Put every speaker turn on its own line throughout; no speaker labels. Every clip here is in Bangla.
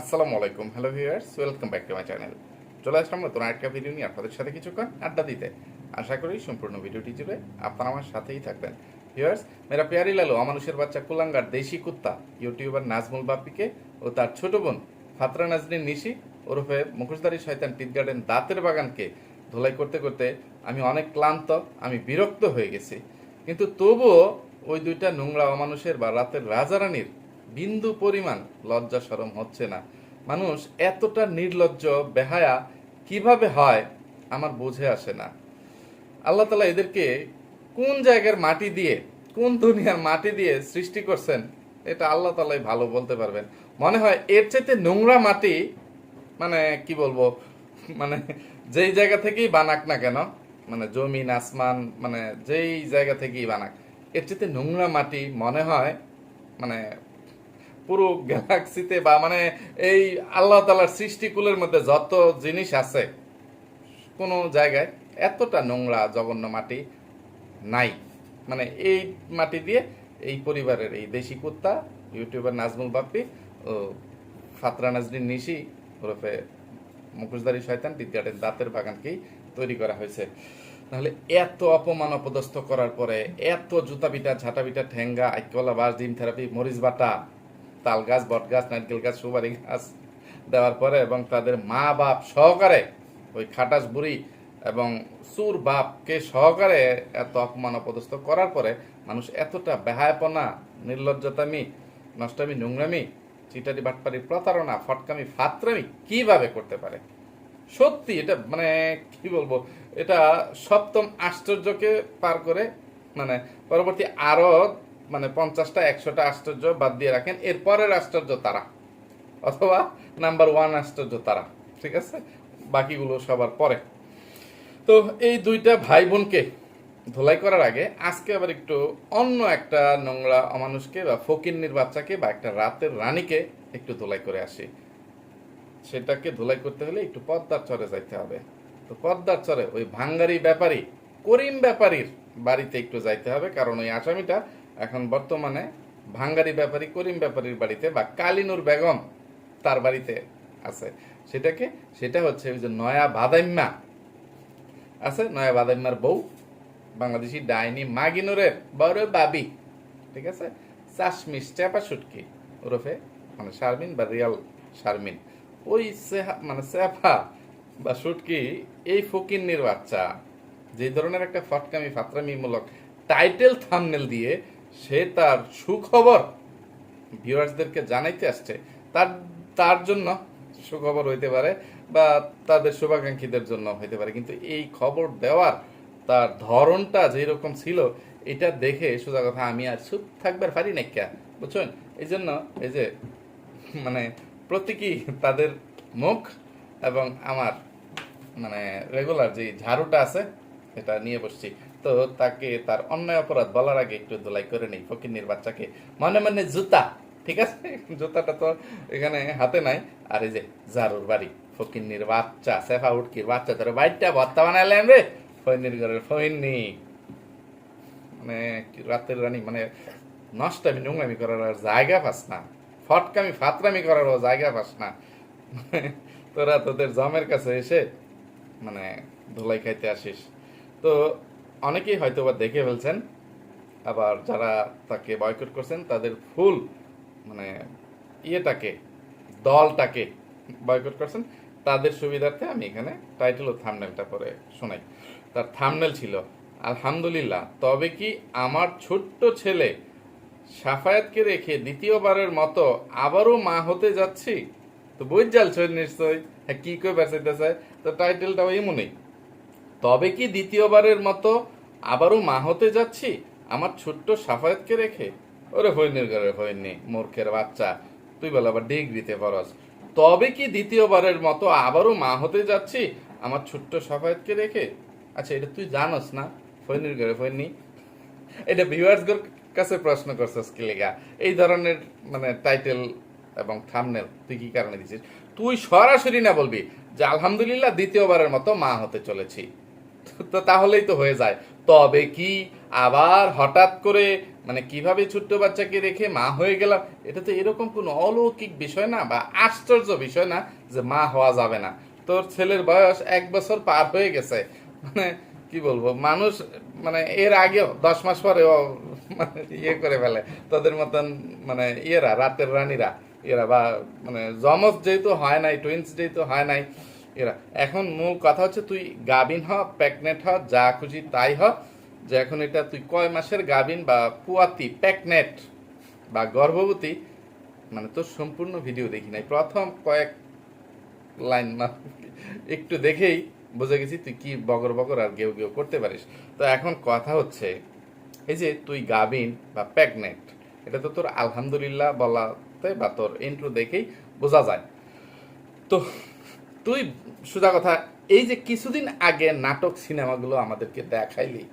আসসালামু আলাইকুম hello viewers welcome back to my channel চলে আসলাম নতুন আরেকটা ভিডিও নিয়ে আপনাদের সাথে কিছুক্ষণ আড্ডা দিতে। আশা করি সম্পূর্ণ ভিডিওটি জুড়ে আপনারা আমার সাথেই থাকবেন। ভিউয়ার্স মেরা পেয়ারি লালু অমানুষের বাচ্চা কুলাঙ্গার, দেশি কুত্তা ইউটিউবার নাজমুল বাপ্পিকে ও তার ছোট বোন ফাতরা নাজরিন নিশি ওরফে মুখোশধারী শয়তান টিট গার্ডেন দাঁতের বাগানকে ধোলাই করতে করতে আমি অনেক ক্লান্ত, আমি বিরক্ত হয়ে গেছি। কিন্তু তবুও ওই দুইটা নোংরা অমানুষের বা রাতের রাজারানীর বিন্দু পরিমাণ লজ্জা সরম হচ্ছে না। মানুষ এতটা নির্লজ্জ, বেহায়া কীভাবে হয় আমার বুঝে আসে না। আল্লাহ তালা এদেরকে কোন জায়গার মাটি দিয়ে, কোন দুনিয়ার মাটি দিয়ে সৃষ্টি করছেন, এটা আল্লাহ তালাই ভালো বলতে পারবেন। মনে হয় এর চাইতে নোংরা মাটি মানে কি বলব মানে যেই জায়গা থেকেই বানাক না কেন মানে জমিন, আসমান মানে যেই জায়গা থেকেই বানাক, এর চাইতে নোংরা মাটি মনে হয় মানে পুরো গ্যালাক্সিতে বা মানে এই আল্লাহ তালার সৃষ্টিকুলের মধ্যে যত জিনিস আছে, কোনো জায়গায় এতটা নোংরা জঘন্য মাটি নাই। মানে এই মাটি দিয়ে এই পরিবারের এই দেশি কুত্তা, ইউটিউবার নাজমুল বাপ্পি ও ফাতরা নাজরিন নিশি ওরফে মুখোশধারী শয়তান টিটগার্ডের দাঁতের বাগানকেই তৈরি করা হয়েছে। তাহলে এত অপমান অপদস্থ করার পরে এত জুতা পিটা ঝাঁটা পিটা ঠেঙ্গা, আইকলা বাস ডিম থেরাপি, মরিচ বাটা তাল গাছ বট গাছ নারকেল গাছ, সুপারি গাছ দেওয়ার পরে এবং তাদের মা বাপ সহকারে ওই খাটাস বুড়ি এবং সুর বাপকে সহকারে এত অপমান অপদস্থ করার পরে মানুষ এতটা বেহায়াপনা, নির্লজ্জতামি, নষ্টামি, নোংরামি, চিটারি বাটপারি, প্রতারণা, ফটকামি, ফাত্রামি কীভাবে করতে পারে? সত্যি এটা মানে কি বলব? এটা সপ্তম আশ্চর্যকে পার করে মানে পরবর্তী আরও মানে পঞ্চাশটা, একশোটা আশ্চর্য বাদ দিয়ে রাখেন। এরপরের আশ্চর্য তারা, অথবা নাম্বার ওয়ান আশ্চর্য তারা, ঠিক আছে? বাকিগুলো সবার পরে। তো এই দুইটা ভাই বোনকে ধোলাই করার আগে আজকে আবার একটু অন্য একটা নোংরা অমানুষকে বা ফকিন্নির বাচ্চাকে বা একটা রাতের রানীকে একটু ধোলাই করে আসি। সেটাকে ধোলাই করতে হলে একটু পদ্মার চরে যাইতে হবে। তো পদ্মার চরে, ওই ভাঙ্গারি ব্যাপারী, করিম ব্যাপারীর বাড়িতে একটু যাইতে হবে, কারণ ওই আসামিটা এখন বর্তমানে ভাঙ্গারি ব্যাপারী, করিম ব্যাপারীর বাড়িতে বা কালিনুর বেগম তার বাড়িতে আছে। সেটাকে, সেটা হচ্ছে ওই যে নয়া বাদাইম্মা আছে। নয়া বাদাইম্মার বউ, বাংলাদেশি ডাইনি মাগিনুরের বড় বাবি, ঠিক আছে? চাশমিস চেপা সুটকি ওরফে মানে শারমিন বা রিয়াল শারমিন। ওই মানে সেফা বা সুটকি এই ফকিন্নির বাচ্চা, যে ধরনের একটা ফটকামি, ফাতরামিমূলক টাইটেল থামনেল দিয়ে সে তার সুখবর ভিউয়ার্সদেরকে জানাইতে আসছে। তার তার জন্য সুখবর হইতে পারে বা তাদের শুভাকাঙ্ক্ষীদের জন্য হইতে পারে। কিন্তু এই খবর দেওয়ার তার ধরনটা যেরকম ছিল, এটা দেখে সোজা কথা, আমি আর চুপ থাকবার পারি না কে? বুঝছেন? এই জন্য এই যে মানে প্রতীকী তাদের মুখ এবং আমার মানে রেগুলার যে ঝাড়ুটা আছে এটা নিয়ে বসছি। তো তাকে তার অন্যায় অপরাধ বলার আগে একটু দোলাই করে নেই। ফকিন্নির বাচ্চাকে মনে মনে জুতা, ঠিক আছে? জুতাটা তো এখানে হাতে নাই। আর এই যে ঝাড়ুর বাড়ি, ফকিন্নির বাচ্চা সেফা উটকির বাচ্চা, তোর বাড়িটা ভত্তা বানাইলেন রে? ফইনির ঘরের ফইনি মানে রাতের রানী মানে নষ্টামি নোংরামি করার আর জায়গা পাস না। ফটকামি, ফাতরামি করারও জায়গা পাস না। তোরা তোদের জমের কাছে এসে মানে ধুলাই খাইতে আসিস। তো অনেকেই হয়তো বা দেখে ফেলছেন, আবার যারা তাকে বয়কট করছেন, তাদের ফুল মানে ইয়েটাকে, দলটাকে বয়কট করছেন, তাদের সুবিধার্থে আমি এখানে টাইটেল ও থামনেলটা পরে শোনাই। তার থামনেল ছিল, আলহামদুলিল্লাহ, তবে কি আমার ছোট্ট ছেলে সাফায়াতকে রেখে দ্বিতীয়বারের মতো আবারও মা হতে যাচ্ছি? তো বুঝ জালছ নিশ্চয় হ্যাঁ কি কই বেঁচাইতেছে তো টাইটেলটা এমনই। তবে কি দ্বিতীয়বারের মতো আবারও মা হতে যাচ্ছি, আমার ছোট্ট সাফায়াতকে রেখে। ওরে হইনির ঘরে হইনি, মূর্খের বাচ্চা, তুই বল আবার ডিগ্রিতে পড়স। তবে কি দ্বিতীয়বারের মতো আবারও মা হতে যাচ্ছি, আমার ছোট্ট সাফায়াতকে রেখে? আচ্ছা এটা তুই জানস না? ফৈনির ঘরে ফৈনি এটা ভিউয়ার্সদের কাছে প্রশ্ন করছিস কি এই ধরনের মানে টাইটেল এবং থামনেল তুই কি কারণে দিছিস? তুই সরাসরি না বলবি যে, আলহামদুলিল্লাহ, দ্বিতীয়বারের মতো মা হতে চলেছি। তো তাহলেই তো হয়ে যায়। তবে কি আবার হঠাৎ করে মানে কীভাবে ছোট্ট বাচ্চাকে রেখে মা হয়ে গেলাম, এটা তো এরকম কোনো অলৌকিক বিষয় না বা আশ্চর্য বিষয় না যে মা হওয়া যাবে না। তোর ছেলের বয়স এক বছর পার হয়ে গেছে। মানে কি বলব, মানুষ মানে এর আগেও, দশ মাস পরে মানে ইয়ে করে ফেলে। তাদের মতন মানে ইয়েরা, রাতের রানীরা, এরা বা মানে জমজ যেহেতু হয় নাই টুইন্স যেহেতু হয় নাই এরা। এখন মূল কথা হচ্ছে তুই গাবিন হ প্যাকনেট হ, যা খুশি তাই হ। যে এখন এটা তুই কয় মাসের গাবিন বা পুয়াতি প্যাকনেট বা গর্ভবতী মানে তোর সম্পূর্ণ ভিডিও দেখি নাই। প্রথম কয়েক লাইন একটু দেখেই বুঝে গেছি তুই কি বগর বগর আর গেউ গেউ করতে পারিস। তো এখন কথা হচ্ছে, এই যে তুই গাবিন বা প্যাগনেট, এটা তো তোর আলহামদুলিল্লাহ বলাতে বা তোর ইন্ট্রো দেখেই বোঝা যায়। তো তুই সোজা কথা, এই যে কিছুদিন আগে নাটক সিনেমাগুলো আমাদেরকে দেখাইলি,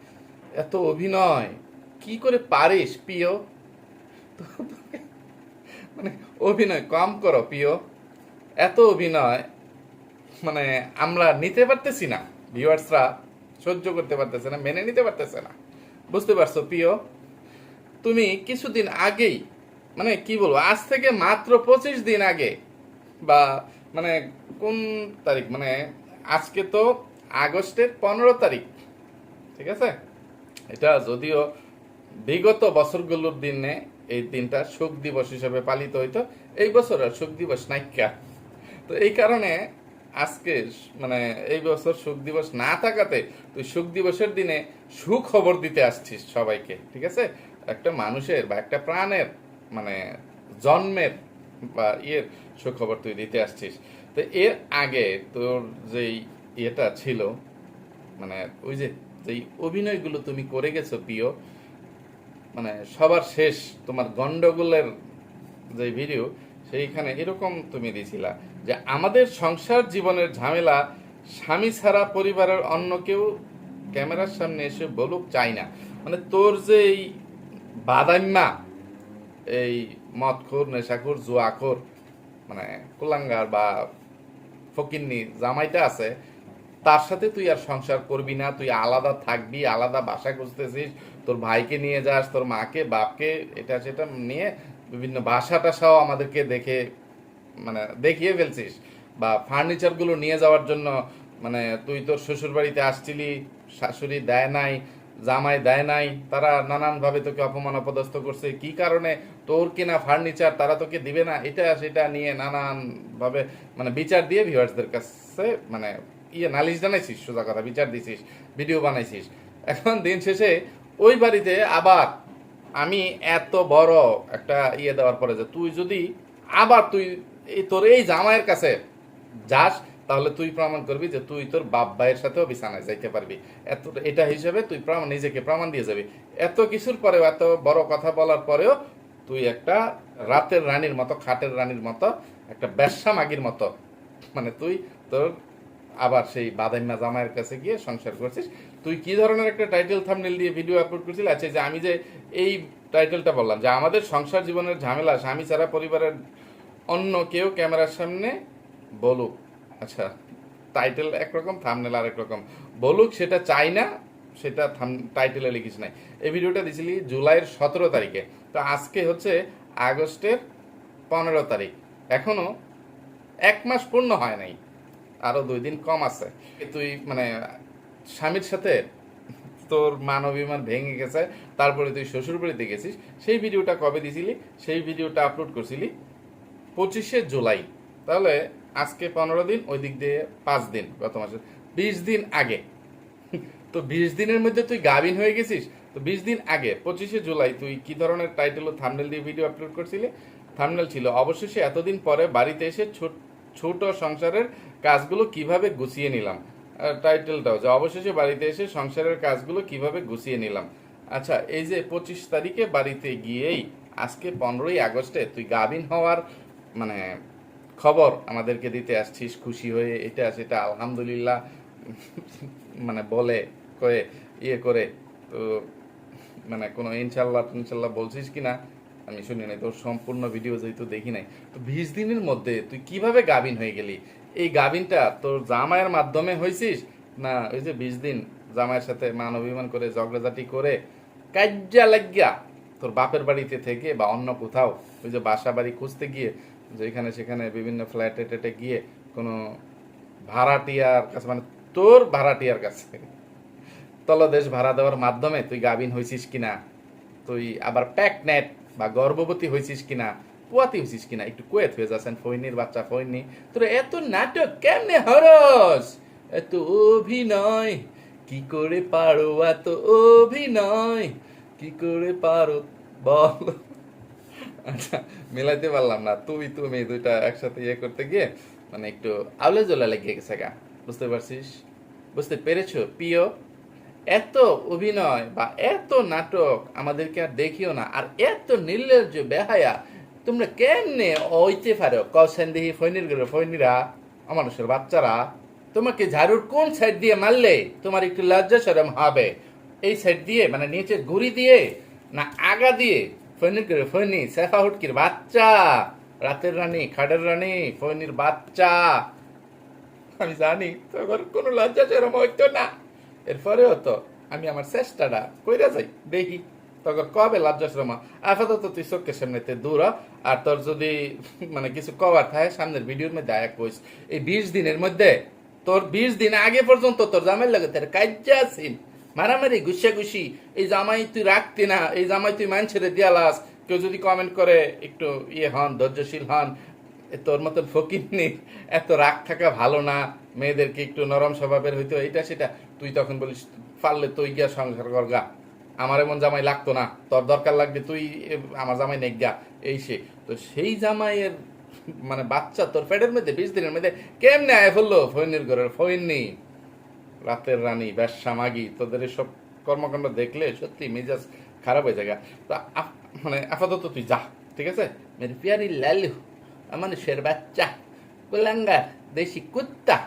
এত অভিনয়, কি করে পারিস প্রিয় মানে অভিনয় কম করো প্রিয় এত অভিনয় মানে আমরা নিতে পারতেছি না, ভিউয়ার্সরা সহ্য করতে পারতেছে না, মেনে নিতে পারতেছে না, বুঝতে পারছ প্রিয় তুমি কিছুদিন আগেই মানে কি বলব, আজ থেকে মাত্র পঁচিশ দিন আগে বা মানে কোন তারিখ? মানে আজকে তো আগস্টের পনেরো তারিখ। ঠিক আছে? এটা যদিও বিগত বছরগুলোর দিনে এই দিনটা শোক দিবস হিসেবে পালিত হইতো, এই বছর আর শোক দিবস নাইকা। তো এই কারণে আজকে মানে এই বছর শোক দিবস না থাকাতে তুই শোক দিবসের দিনে সুখবর দিতে আসছিস সবাইকে। ঠিক আছে? একটা মানুষের বা একটা প্রাণের মানে জন্মের বা ইয়ের সুখবর তুই দিতে আসছিস। তো এর আগে তোর যেই ইয়েটা ছিল মানে ওই যে, যেই অভিনয়গুলো তুমি করে গেছো প্রিয় মানে সবার শেষ তোমার গন্ডগোলের যে ভিডিও সেইখানে এরকম তুমি দিছিলা যে আমাদের সংসার জীবনের ঝামেলা স্বামী ছাড়া পরিবারের অন্য কেউ ক্যামেরার সামনে এসে বলুক চাই না। মানে তোর যে এই বাদাম্মা এই মদখোর, নেশাখোর, জুয়াখোর মানে কুলাঙ্গার বা ফকিন্নি জামাইটা আছে, তার সাথে তুই আর সংসার করবি না, তুই আলাদা থাকবি, আলাদা বাসা খুঁজতেছিস, তোর ভাইকে নিয়ে যাস, তোর মাকে, বাপকে, এটা সেটা নিয়ে বিভিন্ন বাসা টাসাও আমাদেরকে দেখে মানে দেখিয়ে ফেলছিস বা ফার্নিচারগুলো নিয়ে যাওয়ার জন্য মানে তুই তোর শ্বশুর বাড়িতে আসছিলি, শাশুড়ি দেয় নাই জামাই দেয় নাই, তারা নানানভাবে তোকে অপমান অপদস্থ করছে, কি কারণে তোর কিনা ফার্নিচার তারা তোকে দিবে না, এটা সেটা নিয়ে নানানভাবে মানে বিচার দিয়ে ভিউয়ার্সদের কাছে মানে ইয়ে নালিশ জানাইছিস, সোজা কথা, বিচার দিছিস ভিডিও বানাইছিস। এখন দিন শেষে ওই বাড়িতে আবার আমি এত বড় একটা ইয়ে দেওয়ার পরে যে তুই যদি আবার তুই তোর এই জামাইয়ের কাছে যাস তাহলে তুই প্রমাণ করবি যে তুই তোর বাপ ভাইয়ের সাথেও বিছানায় যাইতে পারবি। এত, এটা হিসেবে তুই প্রমাণ, নিজেকে প্রমাণ দিয়ে যাবি। এত কিছুর পরেও, এত বড় কথা বলার পরেও তুই একটা রাতের রানীর মতো, খাটের রানীর মতো, একটা ব্যবসা মাগির মতো মানে তুই তোর আবার সেই বাদাইম্মা জামাইয়ের কাছে গিয়ে সংসার করছিস। তুই কি ধরনের একটা টাইটেল থামনেল দিয়ে ভিডিও আপলোড করছিস আচ্ছা যে আমি যে এই টাইটেলটা বললাম, যে আমাদের সংসার জীবনের ঝামেলা, স্বামী ছাড়া পরিবারের অন্য কেউ ক্যামেরার সামনে বলুক। আচ্ছা টাইটেল একরকম থামনেল আরেক রকম। বলুক সেটা চাই না, সেটা থাম টাইটেলে লিখিস নাই। এই ভিডিওটা দিছিলি জুলাইয়ের সতেরো তারিখে। তো আজকে হচ্ছে আগস্টের পনেরো তারিখ। এখনও এক মাস পূর্ণ হয় নাই আরও দুই দিন কম আছে। তুই মানে স্বামীর সাথে তোর মানবিমান ভেঙে গেছে, তারপরে তুই শ্বশুর বাড়িতে গেছিস, সেই ভিডিওটা কবে দিছিলি? সেই ভিডিওটা আপলোড করছিলি পঁচিশে জুলাই। তাহলে আজকে পনেরো দিন, ওই দিক দিয়ে পাঁচ দিন গত মাসে। বিশ দিন আগে। তো বিশ দিনের মধ্যে তুই গাভিন হয়ে গেছিস? তো বিশ দিন আগে, পঁচিশে জুলাই, তুই কি ধরনের টাইটেল ও থামনেল দিয়ে ভিডিও আপলোড করছিলি? থামনেল ছিল, অবশেষে এতদিন পরে বাড়িতে এসে ছোট সংসারের কাজগুলো কীভাবে গুছিয়ে নিলাম? টাইটেলটাও যে অবশেষে বাড়িতে এসে সংসারের কাজগুলো কীভাবে গুছিয়ে নিলাম? আচ্ছা এই যে পঁচিশ তারিখে বাড়িতে গিয়েই আজকে পনেরোই আগস্টে তুই গাভিন হওয়ার মানে খবর আমাদেরকে দিতে আসছিস, খুশি হয়ে এটা সেটা আলহামদুলিল্লাহ মানে বলে, কয়ে ইয়ে করে, তো মানে কোনো ইনশাল্লাহ ইনশাল্লাহ বলছিস কি না আমি শুনি নাই, তোর সম্পূর্ণ ভিডিও যেহেতু দেখি নাই। তো বিশ দিনের মধ্যে তুই কীভাবে গাভিন হয়ে গেলি? এই গাভিনটা তোর জামাইয়ের মাধ্যমে হয়েছিস না ওই যে বিশ দিন জামাইয়ের সাথে মান অভিমান করে ঝগড়াঝাটি করে কাজ্যা লাগিয়া তোর বাপের বাড়িতে থেকে বা অন্য কোথাও ওই যে বাসা বাড়ি খুঁজতে গিয়ে যেখানে সেখানে বিভিন্ন ফ্ল্যাটে টেটে গিয়ে কোনো ভাড়াটিয়ার কাছে মানে তোর ভাড়াটিয়ার কাছে তলদেশ ভাড়া দেওয়ার মাধ্যমে তুই গাবিন হয়েছিস কিনা? তুই আবার প্যাকনেট বা গর্ভবতী হয়েছিস কিনা? পুয়াতি হয়েছিস কিনা? একটু কুয়েত হয়ে যাচ্ছেন ফৈনির বাচ্চা ফৈনি তোর এত নাটক কেমনে হরস? এত অভিনয়, কি করে পারো এত অভিনয়? কি করে পারো বল? আচ্ছা মিলাইতে পারলাম না। তুই তুমি দুইটা একসাথে ইয়ে করতে গিয়ে মানে একটু আউলে জোলা লেগে গেছে গা। বুঝতে পারছিস? বুঝতে পেরেছ? প্রিয়, এত অভিনয় বা এত নাটক আমাদেরকে আর দেখিও না, আর এত নির্লজ্জ বেহায়া, তোমরা কেমনে ওইতে পারো? কৌশন দেখি ফৈনির গেলে ফৈনিরা মানুষের বাচ্চারা, তোমাকে ঝাড়ুর কোন সাইড দিয়ে মারলে তোমার একটু লজ্জা সরম হবে? এই সাইড দিয়ে মানে নিচে গুড়ি দিয়ে না আগা দিয়ে ফৈনির গেলে ফৈনি সেফা হুটকির বাচ্চা, রাতের রানী খাডের রানী ফৈনির বাচ্চা। আমি জানি, তখন কোনো লজ্জা সরম হইতো না। এরপরে হতো আমি আমার চেষ্টাটা কইরা যাই, দেখি। তখন কবে লজ্জাশ্রম আপাতত তুই চোখের সামনেতে দূর আর তোর যদি মানে কিছু কবার থাকে, সামনের ভিডিওর মধ্যে আয়া কইস। এই বিশ দিনের মধ্যে, তোর বিশ দিন আগে পর্যন্ত তোর জামাই লাগে তোর কাজ্যা আছিস মারামারি গুসা গুসি এই জামাই তুই রাখতি না, এই জামাই তুই মানুষের দিয়ালাস কেউ যদি কমেন্ট করে, একটু ইয়ে হন, ধৈর্যশীল হন তোর মতন ফকিরনি এত রাগ থাকা ভালো না, মেয়েদেরকে একটু নরম স্বভাবের হইতো এটা সেটা। তুই তখন বলিস, পারলে তুই গিয়া সংসার কর গা। আমার এমন জামাই লাগতো না, তোর দরকার লাগবে তুই আমার জামাই নেই গা। এই সে। তো সেই জামাইয়ের মানে বাচ্চা তোর পেটের মধ্যে, বিশ দিনের মধ্যে, কেমনে আয় ফেলল? ফৈনির ঘরের ফৈনি রাতের রানী ব্যবসা মাগি তোদের এসব কর্মকাণ্ড দেখলে সত্যি মেজাজ খারাপ হয়ে যায় তো মানে আপাতত তুই যা, ঠিক আছে? মেরে পিয়ারি লালু মানুষের বাচ্চা কুলাঙ্গা দেশি কুত্তা।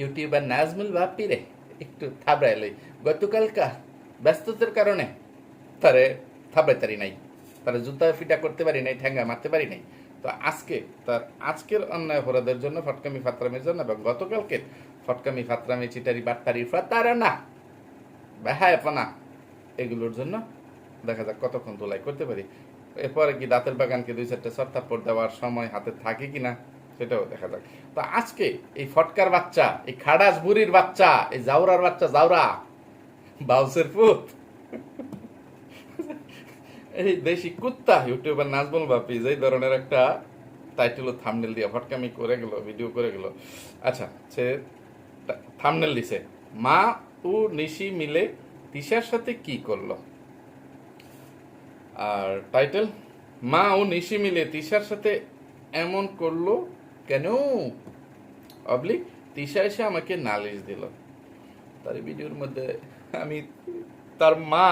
ইউটিউবার নাজমুল বাপি রে, একটু থাবড়াইলে গতকালকা ব্যস্ততার কারণে তারে থাবড়াইতারি নাই। তারা জুতা ফিটা করতে পারি নাই, ঠ্যাঙ্গা মারতে পারি নাই। তো আজকে, তার আজকের অন্যায় অপরাধের জন্য, ফটকামি ফাতরামের জন্য, এবং গতকালকে ফটকামি ফাতরামি, চিটারি বাট্টারি ফাতারানা বেহায়াপনা এগুলোর জন্য দেখা যাক কতক্ষণ তোলাই করতে পারি। এরপরে কি দাঁতের বাগানকে দুই চারটে সর্তাপ্পর দেওয়ার সময় হাতে থাকে কিনা সেটাও দেখা যাক। তো আজকে এই ফটকার বাচ্চা, এই খাডাস বুড়ির বাচ্চা, এই জাউরার বাচ্চা, জাউরা, বাউসের পুত। এই দেশি কুত্তা, ইউটিউবার নাজবুল বাপি যে ধরনের একটা টাইটেল থামনেল দিয়ে ফটকামি করে গেল ভিডিও করে গেল। আচ্ছা সে থামনেল দিছে। মা ও নিশি মিলে তিশার সাথে কি করল? আর টাইটেল মা ও নিশি মিলে তিশার সাথে এমন করল কেন? অবলিক তিশা এসে আমাকে নালিশ দিল। তার ভিডিওর মধ্যে আমি তার মা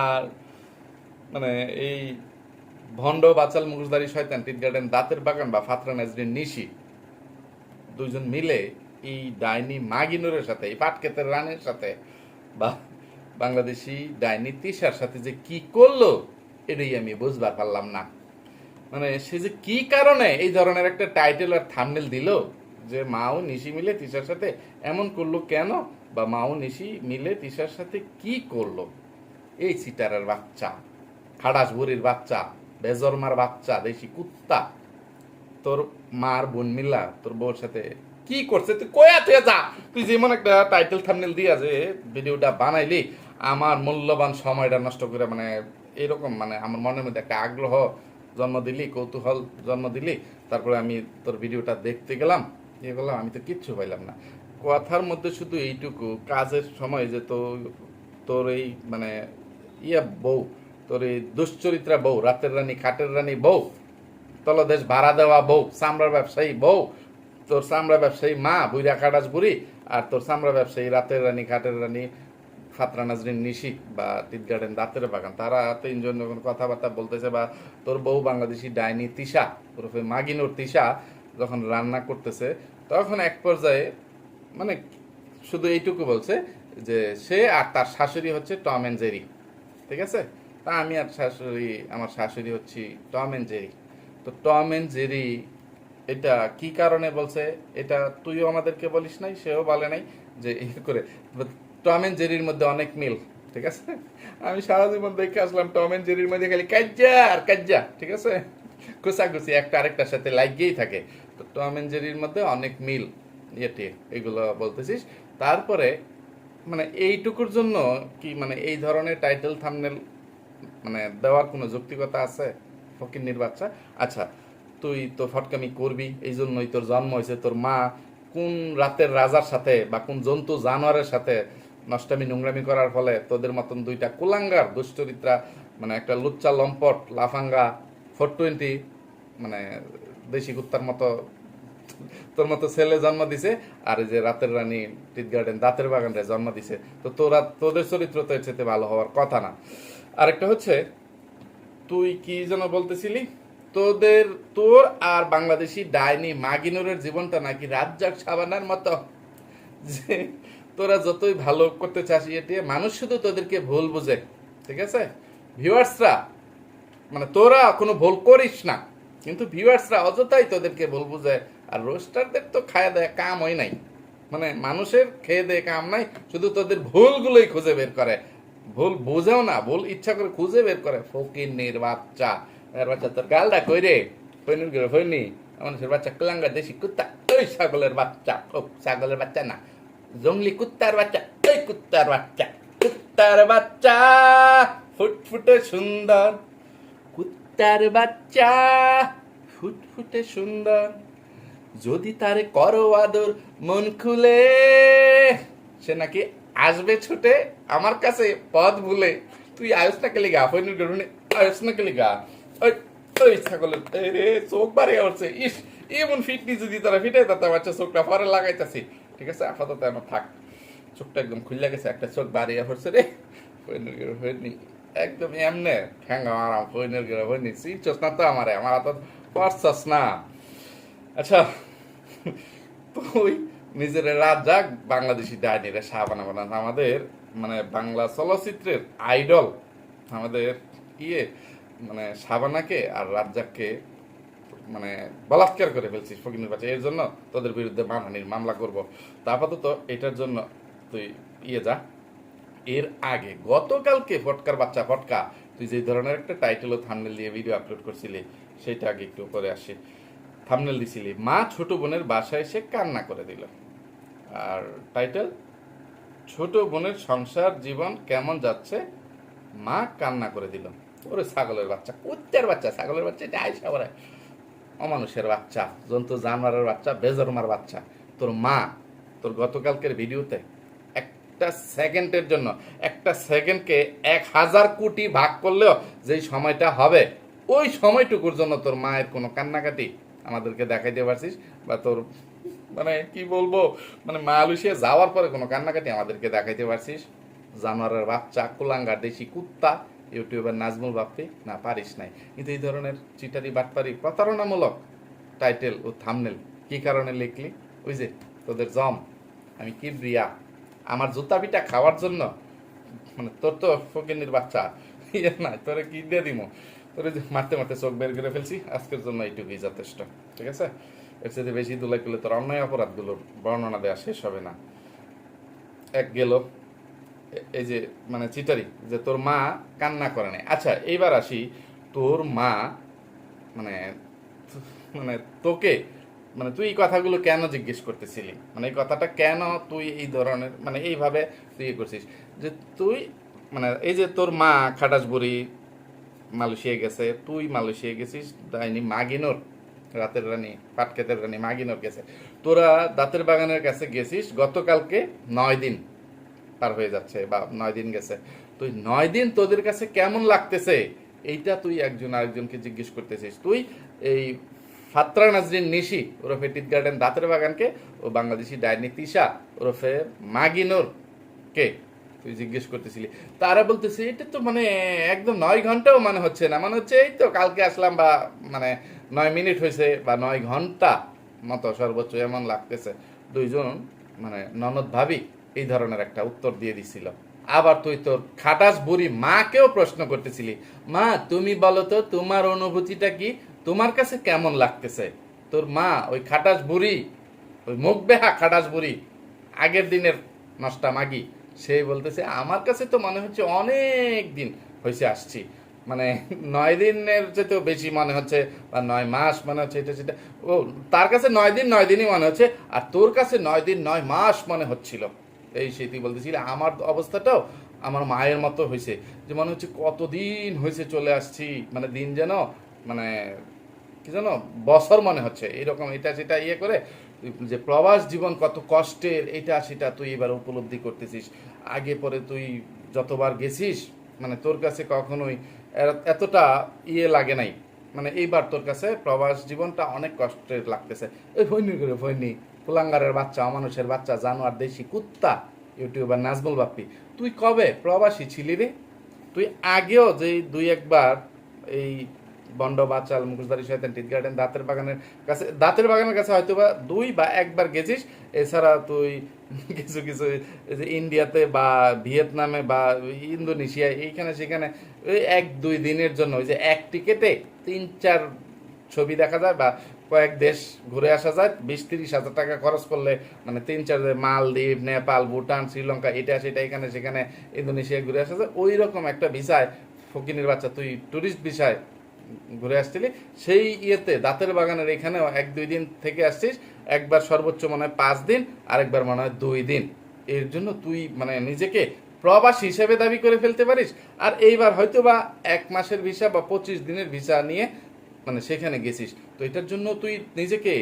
আর মানে এই ভণ্ড বাচাল মুখোশধারী শয়তান টিট গার্ডেন দাঁতের বাগান বা ফাতরা নাজরিন, নিশি দুজন মিলে এই ডাইনি মাগিনুরের সাথে, এই পাটকেতের রানের সাথে, বা বাংলাদেশি ডাইনি তিশার সাথে যে কি করল, এটাই আমি বুঝবার পারলাম না। মানে সে যে কি কারণে এই ধরনের একটা টাইটেল আর থামনেল দিল, যে মাও নিশি মিলে তিশার সাথে এমন করল কেন, বা মাও নিশি মিলে তিশার সাথে কি করল, এই সিটারের বাচ্চা খাডাস বুড়ির বাচ্চা বেজরমার বাচ্চা, দেশি কুত্তা, তোর মার বোন মিল্লা তোর বউর সাথে কি করছে? তুই কয়া তুই যা। তুই যেমন একটা টাইটেল থামনেল দিয়া যে ভিডিওটা বানাইলি, আমার মূল্যবান সময়টা নষ্ট করে মানে এরকম মানে আমার মনের মধ্যে একটা আগ্রহ জন্ম দিলি, কৌতূহল জন্ম দিলি, তারপরে আমি তোর ভিডিওটা দেখতে গেলাম। ইয়ে করলাম আমি তো কিচ্ছু পাইলাম না। কথার মধ্যে শুধু এইটুকু, কাজের সময় যে তো, তোর এই মানে ইয়া বউ, তোর এই দুশ্চরিত্রা বউ, রাতের রানী, খাটের রানী বউ, তলদেশ ভাড়া দেওয়া বউ, চামড়ার ব্যবসায়ী বউ তোর চামড়া ব্যবসায়ী মা, বুইরা কাটাস বুড়ি, আর তোর চামড়া ব্যবসায়ী রাতের রানী, খাটের রানী, ফাতরা নাজরিন নিশি বা টিট গার্ডেন দাঁতের বাগান। তারা তিনজন যখন কথাবার্তা বলতেছে বা তোর বউ বাংলাদেশি ডাইনি তিশা, ওরফে মাগিনুর তিশা যখন রান্না করতেছে, তখন এক পর্যায়ে মানে শুধু এইটুকু বলছে যে সে আর তার শাশুড়ি হচ্ছে টম অ্যান্ড জেরি। ঠিক আছে? তা আমি আর শাশুড়ি, আমার শাশুড়ি হচ্ছি টম অ্যান্ড জেরি। তো টম অ্যান্ড জেরি এটা কি কারণে বলছে? এটা তুইও আমাদেরকে বলিস নাই, সেও বলে নাই যে এই করে। টম অ্যান্ড জেরির মধ্যে অনেক মিল, ঠিক আছে? আমি সারা জীবন দেখে আসলাম টম এন্ড জেরির মধ্যে খালি কাজ্জা আর কাজ্জা ঠিক আছে? কুচাকুচি একটা আরেকটার সাথে লাগিয়েই থাকে। তো টম এন্ড জেরির মধ্যে অনেক মিল, ইয়েটি, এগুলো বলতেছিস। তারপরে মানে এইটুকুর জন্য কি মানে এই ধরনের টাইটেল থামনেল মানে দেওয়ার কোনো যৌক্তিকতা আছে? ফকির বাচ্চা? আচ্ছা তুই তো ফটকামি করবি এই জন্যই তোর জন্ম হয়েছে। তোর মা কোন রাতের রাজার সাথে বা কোন জন্তু জানোয়ারের সাথে নষ্টামি নোংরামি করার ফলে তোদের মতন দুইটা কুলাঙ্গার, দুশ্চরিত্রা মানে একটা লুচ্চা লম্পট, লাফাঙ্গা, ফোর টোয়েন্টি মানে দেশি কুত্তার মতো, তোর মতো ছেলে জন্ম দিছে, আর যে রাতের রানী টিট গার্ডেন দাঁতের বাগানরে জন্ম দিছে। তো তোরা, তোদের চরিত্র তো এর ভালো হওয়ার কথা না। আরেকটা হচ্ছে, তুই কি যেন বলতেছিলি? তোদের তোর আর বাংলাদেশি ডাইনি মাগিনুরের জীবনটা নাকি রাজ্জাক সাবানার মতো? যে তোরা যতই ভালো করতে চাস এটি মানুষ শুধু তোদেরকে ভুল বুঝে, ঠিক আছে? ভিউয়ার্সরা মানে তোরা কোনো ভুল করিস না, কিন্তু ভিউয়ার্সরা অযথাই তোদেরকে ভুল বুঝে, আর রোস্টারদের তো খায় দেয় কাম হয় নাই। মানে মানুষের খেয়ে দেয় কাম নাই, শুধু তোদের ভুলগুলোই খুঁজে বের করে। ভুল বুঝেও না, ভুল ইচ্ছা করে খুঁজে বের করে ফকির বাচ্চা। এর বাচ্চা তোর গালটা কই রে? ফৈনুর গেলে ফৈনি মানুষের বাচ্চা কুলাঙ্গা দেশি কুত্তা। ওই ছাগলের বাচ্চা। ও, ছাগলের বাচ্চা না। জঙ্গলি কুত্তার বাচ্চা। ওই কুত্তার বাচ্চা। কুত্তার বাচ্চা। ফুটফুটে সুন্দর। কুত্তার বাচ্চা। ফুটফুটে সুন্দর। যদি তারে করো আদর, মন খুলে, সে নাকি আসবে ছুটে আমার কাছে, পথ ভুলে। তুই আয়স না কেলে গা ফৈনুর গরুনে আয়স না কেলে গা ওই ওই ছাগলের রে, চোখ ইস এমন তারা ফিটে তাতে চোখটা পরে ঠিক আছে, আপাতত থাক। চোখটা একদম গেছে, একটা চোখ রে। একদম না তো আমারে না। আচ্ছা তুই নিজের রাত যাক, বাংলাদেশি ডাইনিরা শাহবানা বানান আমাদের মানে বাংলা চলচ্চিত্রের আইডল আমাদের ইয়ে মানে শাবানাকে আর রাজ্জাককে মানে বলাৎকার করে ফেলছিস ফকিনের বাচ্চা এর জন্য তোদের বিরুদ্ধে মানহানির মামলা করব। তা আপাতত এটার জন্য তুই ইয়ে যা। এর আগে গতকালকে ফটকার বাচ্চা ফটকা, তুই যে ধরনের একটা টাইটেল ও থামনেল দিয়ে ভিডিও আপলোড করছিলি, সেটা আগে একটু করে আসি। থামনেল দিছিলি। মা ছোট বোনের বাসায় এসে কান্না করে দিল। আর টাইটেল ছোট বোনের সংসার জীবন কেমন যাচ্ছে, মা কান্না করে দিল। ওরে ছাগলের বাচ্চা, কুত্তের বাচ্চা, ছাগলের বাচ্চা এটা আইসা ওরা অমানুষের বাচ্চা, জন্তু, জানোয়ারের বাচ্চা বেজরমার বাচ্চা। তোর মা, তোর গতকালকের ভিডিওতে একটা সেকেন্ডের জন্য, একটা সেকেন্ডকে এক হাজার কোটি ভাগ করলেও যেই সময়টা হবে, ওই সময়টুকুর জন্য তোর মায়ের কোনো কান্নাকাটি আমাদেরকে দেখাইতে পারছিস? বা তোর মানে কি বলব মানে মালয়েশিয়া যাওয়ার পরে কোনো কান্নাকাটি আমাদেরকে দেখাইতে পারছিস? জানোয়ারের বাচ্চা, কুলাঙ্গার দেশি কুত্তা ইউটিউবার নাজমুল বাপ্পি? না, পারিস নাই। কিন্তু এই ধরনের চিটারি, বাটপারি, প্রতারণামূলক টাইটেল ও থামনেল কি কারণে লিখলি? ওই যে, তোদের জম। আমি কি ব্রিয়া? আমার জুতা পিঠা খাওয়ার জন্য? মানে তোর তো ফকিনির বাচ্চা। ইয়ে না, তোরে কি দিয়ে দিমো? তোরে মারতে মারতে চোখ বের করে ফেলছি, আজকের জন্য এইটুকুই যথেষ্ট, ঠিক আছে? এর সাথে বেশি দুলাই করলে তোর অন্যায় অপরাধগুলোর বর্ণনা দেওয়া শেষ হবে না। এক গেল এই যে মানে চিটারি, যে তোর মা কান্না করে নাই। আচ্ছা এইবার আসি, তোর মা মানে মানে তোকে মানে তুই এই কথাগুলো কেন জিজ্ঞেস করতেছিলি? মানে এই কথাটা কেন তুই এই ধরনের মানে এইভাবে তুই ইয়ে করছিস? যে তুই মানে এই যে তোর মা খাটাস বুড়ি মালয়েশিয়া গেছে, তুই মালয়েশিয়া গেছিস, ডাইনি মাগিনোর, রাতের রানী, পাটকেতের রানী মাগিনোর গেছে। তোরা দাঁতের বাগানের কাছে গেছিস গতকালকে নয় দিন। পার হয়ে যাচ্ছে বা নয় দিন গেছে। তুই নয় দিন তোদের কাছে কেমন লাগতেছে? এইটা তুই একজন আরেকজনকে জিজ্ঞেস করতেছিস। তুই এই ফাত্রা নাজরিন নিশি ওরফে টিট গার্ডেন দাঁতের বাগানকে ও বাংলাদেশি ডাইনি তিশা ওরফে মাগিনোর কে? তুই জিজ্ঞেস করতেছিলি। তারা বলতেছে, এটা তো মানে একদম নয় ঘন্টাও মানে হচ্ছে না। মানে হচ্ছে এই তো কালকে আসলাম বা মানে নয় মিনিট হয়েছে বা নয় ঘণ্টা মতো সর্বোচ্চ এমন লাগতেছে। দুইজন মানে ননদ ভাবি এই ধরনের একটা উত্তর দিয়ে দিছিল। আবার তুই তোর খাটাস বুড়ি মাকেও প্রশ্ন করতেছিলি, মা, তুমি বলো তো, তোমার অনুভূতিটা কি? তোমার কাছে কেমন লাগতেছে? তোর মা, ওই খাটাস বুড়ি, ওই মুখ বেহা খাটাস বুড়ি, আগের দিনের নষ্টা মাগি। সে বলতেছে, আমার কাছে তো মনে হচ্ছে অনেক দিন হয়েছে আসছি। মানে নয় দিনের চেয়েও বেশি মনে হচ্ছে, বা নয় মাস মনে হচ্ছে, এটা সেটা, ও, তার কাছে নয় দিন, নয় দিনই মনে হচ্ছে, আর তোর কাছে নয় দিন, নয় মাস মনে হচ্ছিল। এই তুই বলতেছিলি আমার অবস্থাটাও আমার মায়ের মতো হয়েছে। যে মনে হচ্ছে কতদিন হয়েছে চলে আসছি মানে দিন যেন মানে কি জানো বছর মনে হচ্ছে। এরকম এটা সেটা ইয়ে করে, যে প্রবাস জীবন কত কষ্টের, এটা সেটা তুই এবার উপলব্ধি করতেছিস। আগে পরে তুই যতবার গেছিস মানে তোর কাছে কখনোই এতটা ইয়ে লাগে নাই। মানে এইবার তোর কাছে প্রবাস জীবনটা অনেক কষ্টের লাগতেছে। এই ফৈনি করে, ফৈনি কুলাঙ্গারের বাচ্চা, অমানুষের বাচ্চা, জানোয়ার, দেশি কুত্তা, ইউটিউবার নাজমুল বাপ্পি। তুই কবে প্রবাসী ছিলি রে? তুই আগেও যে দুই একবার এই বন্ড বাচাল, মুখোশধারী, শয়তান, টিট গার্ডেন, দাঁতের বাগানের কাছে, দাঁতের বাগানের কাছে হয়তো বা দুই বা একবার গেছিস। এছাড়া তুই কিছু কিছু ইন্ডিয়াতে বা ভিয়েতনামে বা ইন্দোনেশিয়ায় এইখানে সেখানে ওই এক, দুই দিনের জন্য ওই যে এক টিকেটে তিন, চার ছবি দেখা যায় বা কয়েক দেশ ঘুরে আসা যায়, বিশ তিরিশ হাজার টাকা খরচ করলে মানে তিন চার মালদ্বীপ, নেপাল, ভুটান, শ্রীলঙ্কা, এটা, সেটা, এখানে, সেখানে ইন্দোনেশিয়া ঘুরে আসা যায়। ওই রকম একটা ভিসায় ফকিনের বাচ্চা, তুই ট্যুরিস্ট ভিসায় ঘুরে আসছিলি, সেই ইয়েতে, দাঁতের বাগানের এখানেও এক, দুই দিন থেকে আসছিস, একবার সর্বোচ্চ মনে হয় পাঁচ দিন, আরেকবার মনে হয় দুই দিন। এর জন্য তুই মানে নিজেকে প্রবাসী হিসেবে দাবি করে ফেলতে পারিস। আর এইবার হয়তো বা এক মাসের ভিসা বা পঁচিশ দিনের ভিসা নিয়ে মানে সেখানে গেছিস। তো এটার জন্য তুই নিজেকে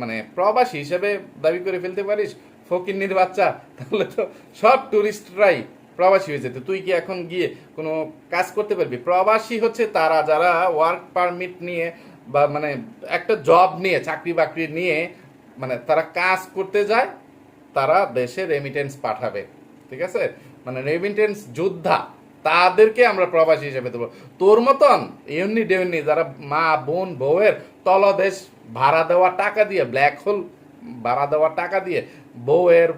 মানে প্রবাসী হিসেবে দাবি করে ফেলতে পারিস। ফকিন্নির বাচ্চা, তাহলে তো সব টুরিস্টরাই প্রবাসী হয়ে যেত। তুই কি এখন গিয়ে কোনো কাজ করতে পারবি? প্রবাসী হচ্ছে তারা যারা ওয়ার্ক পারমিট নিয়ে বা মানে একটা জব নিয়ে, চাকরি বাকরি নিয়ে মানে তারা কাজ করতে যায়, তারা দেশে রেমিটেন্স পাঠাবে। ঠিক আছে? মানে রেমিটেন্স যোদ্ধা। তাদেরকে আমরা প্রবাসী হিসেবে দেবো। তোর মতন এমনি ডেমনি যারা মা, বোন, বউয়ের তলদেশ ভাড়া দেওয়া টাকা দিয়ে ব্ল্যাক হোল ভাড়া দেওয়া টাকা দিয়ে বউয়ের,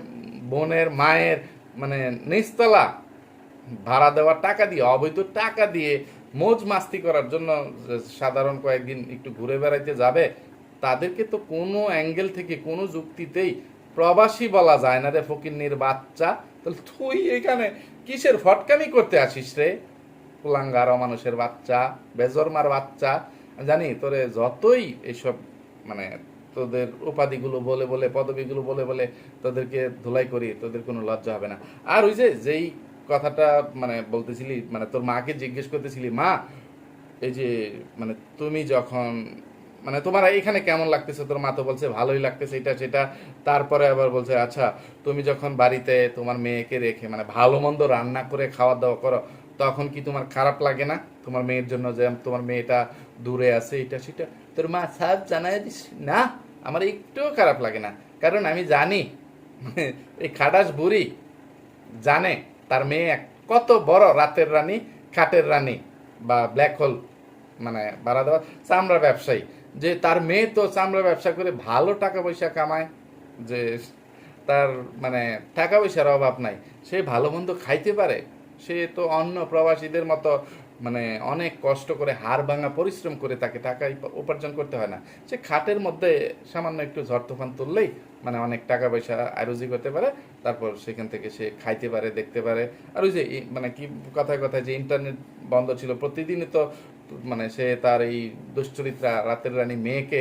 বোনের, মায়ের মানে নিচতলা ভাড়া দেওয়ার টাকা দিয়ে, অবৈধ টাকা দিয়ে মোজ মাস্তি করার জন্য সাধারণ কয়েকদিন একটু ঘুরে বেড়াইতে যাবে, তাদেরকে তো কোনো অ্যাঙ্গেল থেকে, কোনো যুক্তিতেই প্রবাসী বলা যায় না রে ফকিন্নির বাচ্চা। তাহলে তুই এখানে কিসের ফটকামি করতে আসিস রে? কুলাঙ্গার মানুষের বাচ্চা, বেজরমার বাচ্চা। জানি তোরে যতই এইসব মানে তোদের উপাধিগুলো বলে বলে, পদবিগুলো বলে বলে তোদেরকে ধুলাই করি, তোদের কোনো লজ্জা হবে না। আর ওই যে, যেই কথাটা মানে বলতেছিলি মানে তোর মাকে জিজ্ঞেস করতেছিলি, মা, এই যে মানে তুমি যখন মানে তোমার এখানে কেমন লাগতেছে? তোর মা তো বলছে ভালোই লাগতেছে, এটা সেটা। তারপরে আবার বলছে আচ্ছা তুমি যখন বাড়িতে তোমার মেয়েকে রেখে মানে ভালো মন্দ রান্না করে খাওয়া দাওয়া করো, তখন কি তোমার খারাপ লাগে না? তোমার মেয়ের জন্য যে তোমার মেয়েটা দূরে আছে, এটা সেটা। তোর মা সাহেব জানাই দিস, না, আমার একটুও খারাপ লাগে না। কারণ আমি জানি এই খাটাস বুড়ি জানে, তার মেয়ে কত বড় রাতের রানী, খাটের রানী বা ব্ল্যাক হোল মানে বাড়া দেওয়া চামড়া ব্যবসায়ী। যে তার মেয়ে তো চামড়া ব্যবসা করে ভালো টাকা পয়সা কামায়, যে তার মানে টাকা পয়সার অভাব নাই। সে ভালো মন্দ খাইতে পারে। সে তো অন্য প্রবাসীদের মতো মানে অনেক কষ্ট করে হাড় ভাঙা পরিশ্রম করে তাকে টাকা উপার্জন করতে হয় না। সে খাটের মধ্যে সামান্য একটু ঝড় তুফান তুললেই মানে অনেক টাকা পয়সা আরোজি করতে পারে। তারপর সেখান থেকে সে খাইতে পারে, দেখতে পারে। আর ওই যে মানে কি কথায় কথায় যে ইন্টারনেট বন্ধ ছিল, প্রতিদিনই তো মানে সে তার এই দুশ্চরিত্রা রাতের রানী মেয়েকে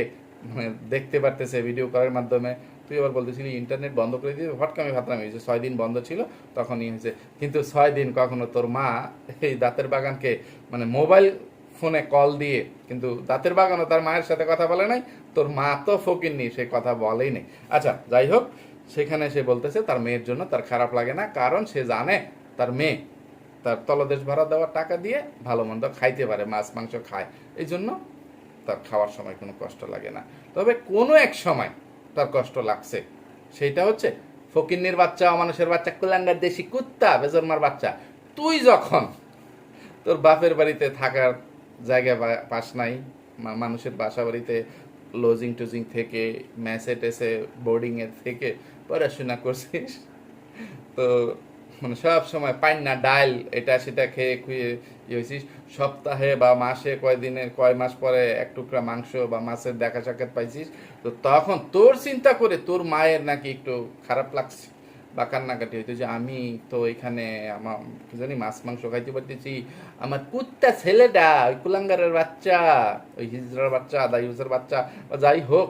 মানে দেখতে পারতেছে ভিডিও কলের মাধ্যমে। তুই আবার বলতেছিলি ইন্টারনেট বন্ধ করে দিয়ে হটকামি ফাতরামি হয়েছে ছয় দিন বন্ধ ছিল, তখনই হয়েছে। কিন্তু ছয় দিন কখনো তোর মা এই দাঁতের বাগানকে মানে মোবাইল ফোনে কল দিয়ে, কিন্তু দাঁতের বাগানও তার মায়ের সাথে কথা বলে নাই, তোর মা তো ফকিরনি সে কথা বলেই নেই। আচ্ছা যাই হোক, সেখানে সে বলতেছে, তার মেয়ের জন্য তার খারাপ লাগে না, কারণ সে জানে তার মেয়ে তার তলদেশ ভাড়া দেওয়ার টাকা দিয়ে ভালো মন্দ খাইতে পারে, মাছ, মাংস খায়। এই জন্য তার খাওয়ার সময় কোনো কষ্ট লাগে না। তবে কোনো এক সময় তার কষ্ট লাগছে। সেইটা হচ্ছে ফকিন্নির বাচ্চা, অমানুষের বাচ্চা, কুলাঙ্গার দেশি কুত্তা, বেজন্মার বাচ্চা। তুই যখন তোর বাপের বাড়িতে থাকার জায়গা পাস নাই মানুষের বাসা বাড়িতে লজিং টজিং থেকে ম্যাসে টেসে, বোর্ডিংয়ে থেকে পড়াশোনা করছিস, তো মানে সব সময় পান্না ডাল এটা সেটা খেয়ে খুয়ে ইয়ে হয়েছিস। সপ্তাহে বা মাসে কয় দিনে কয় মাস পরে এক টুকরা মাংস বা মাছের দেখা সাক্ষাৎ পাইছিস। তো তখন তোর চিন্তা করে তোর মায়ের নাকি একটু খারাপ লাগছে বা কান্নাকাটি হইতো যে আমি তো এখানে আমার জানি মাছ মাংস খাইতে পারতেছি। আমার কুত্তা ছেলেটা, ওই কুলাঙ্গারের বাচ্চা, ওই হিজড়ার বাচ্চা দাইউসের বাচ্চা, বা যাই হোক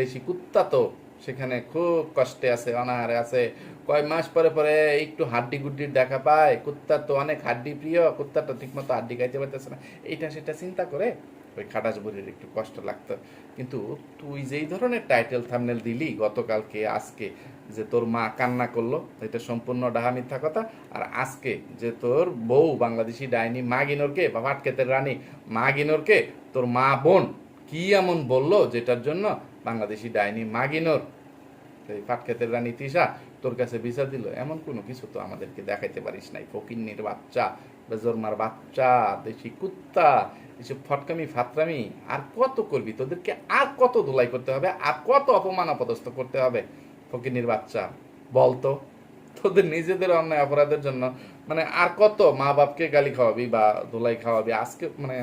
দেশি কুত্তা তো সেখানে খুব কষ্টে আছে, অনাহারে আছে। কয় মাস পরে পরে একটু হাড্ডি গুড্ডির দেখা পায়। কুত্তার তো অনেক হাড্ডি প্রিয়, কুত্তাটা ঠিক মতো হাড্ডি খাইতে পারতেছে না। এইটা সেটা চিন্তা করে ওই খাটাস বুড়ির একটু কষ্ট লাগতো। কিন্তু তুই যেই ধরনের টাইটেল থামনেল দিলি গতকালকে, আজকে, যে তোর মা কান্না করল, এটা সম্পূর্ণ ডাহা মিথ্যা কথা। আর আজকে যে তোর বউ বাংলাদেশি ডাইনি মা গিনোরকে বা ভাটকেতের রানী মা গিনোরকে তোর মা বোন কি এমন বলল যেটার জন্য বাংলাদেশি ডাইনি মা গিনোর এই পাটক্ষেতের রানী তিশা তোর কাছে বিচার দিল, এমন কোনো কিছু তো আমাদেরকে দেখাইতে পারিস নাই। ফকিন্নির বাচ্চা বেজরমার বাচ্চা, দেশি কুত্তা, এসব ফটকামি, ফাতরামি, আর কত করবি? তোদেরকে আর কত ধুলাই করতে হবে, আর কত অপমান অপদস্থ করতে হবে ফকিন্নির বাচ্চা? বলতো তোদের নিজেদের অন্যায় অপরাধের জন্য মানে আর কত মা বাপকে গালি খাওয়াবি বা ধুলাই খাওয়াবি? আজকে মানে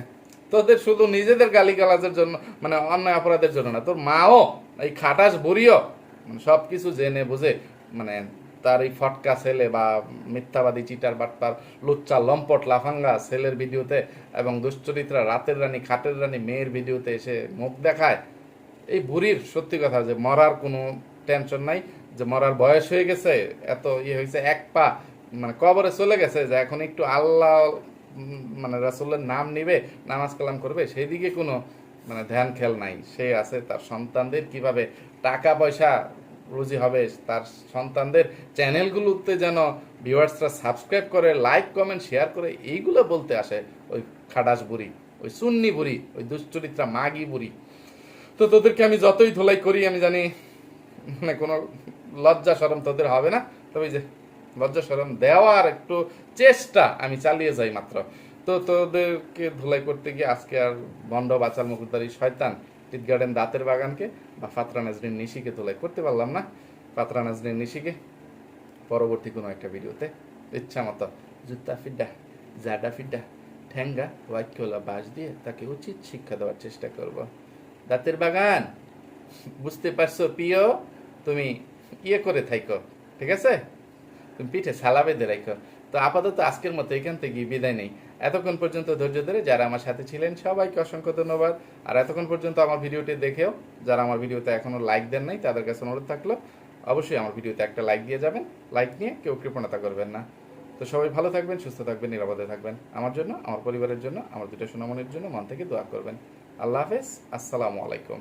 তোদের শুধু নিজেদের গালি গালাজের জন্য মানে অন্যায় অপরাধের জন্য না, তোর মাও, এই খাটাস বুড়িও মানে সব কিছু জেনে বুঝে মানে তার এই ফটকা ছেলে বা মিথ্যাবাদী চিটার বাটপার লুচ্চা লম্পট লাফাঙ্গা ছেলের ভিডিওতে এবং দুশ্চরিত্রা রাতের রানী, খাটের রানী, মেয়ের ভিডিওতে এসে মুখ দেখায়, এই বুড়ির সত্যি কথা যে মরার কোনো টেনশন নাই, যে মরার বয়স হয়ে গেছে, এত ইয়ে হয়েছে, এক পা মানে কবরে চলে গেছে, যে এখন একটু আল্লাহ মানে রাসুলের নাম নিবে, নামাজ কালাম করবে, সেই দিকে কোনো মানে ধ্যান খেল নাই, সে আছে তার সন্তানদের কীভাবে টাকা পয়সা রুজি হবে তার সন্তানদের চ্যানেলগুলোতে যেন ভিউয়ার্সরা সাবস্ক্রাইব করে, লাইক, কমেন্ট, শেয়ার করে, এইগুলো বলতে আসে ওই খাডাস বুড়ি, ওই সুন্নি বুড়ি, ওই দুশ্চরিত্রা মাগি বুড়ি। তো তোদেরকে আমি যতই ধোলাই করি, আমি জানি মানে কোনো লজ্জা সরম তোদের হবে না, তবে যে লজ্জা সরম দেওয়ার একটু চেষ্টা আমি চালিয়ে যাই মাত্র। তো তোদেরকে ধুলাই করতে গিয়ে আজকে আর বন্ড বাচাল মুকুদারি শয়তান টিট গার্ডেন দাঁতের বাগানকে বা ফাতরা নাজরিন নিশিকে ধুলাই করতে পারলাম না। ফাতরা নাজরিন নিশিকে। পরবর্তী কোনো একটা ভিডিওতে। ইচ্ছা মতো। জুতা ফিড্ডা, জাডা ফিড্ডা, ঠ্যাঙ্গা ওয়াইকলা বাস দিয়ে তাকে উচিত শিক্ষা দেওয়ার চেষ্টা করব। দাঁতের বাগান! বুঝতে পারছ প্রিয় তুমি ইয়ে করে থাইকো, ঠিক আছে? তুমি পিঠে ছালা বেঁধে রাখো তো আপাতত আজকের মতো এখান থেকে বিদায় নেই। এতক্ষণ পর্যন্ত ধৈর্য ধরে যারা আমার সাথে ছিলেন, সবাইকে অসংখ্য ধন্যবাদ। আর এতক্ষণ পর্যন্ত আমার ভিডিওটি দেখেও যারা আমার ভিডিওতে এখনও লাইক দেন নাই, তাদের কাছে অনুরোধ থাকল, অবশ্যই আমার ভিডিওতে একটা লাইক দিয়ে যাবেন। লাইক নিয়ে কেউ কৃপণতা করবেন না। তো সবাই ভালো থাকবেন, সুস্থ থাকবেন, নিরাপদে থাকবেন। আমার জন্য, আমার পরিবারের জন্য, আমার দুটো সোনামনির জন্য মন থেকে দোয়া করবেন। আল্লাহ হাফেজ, আসসালামু আলাইকুম।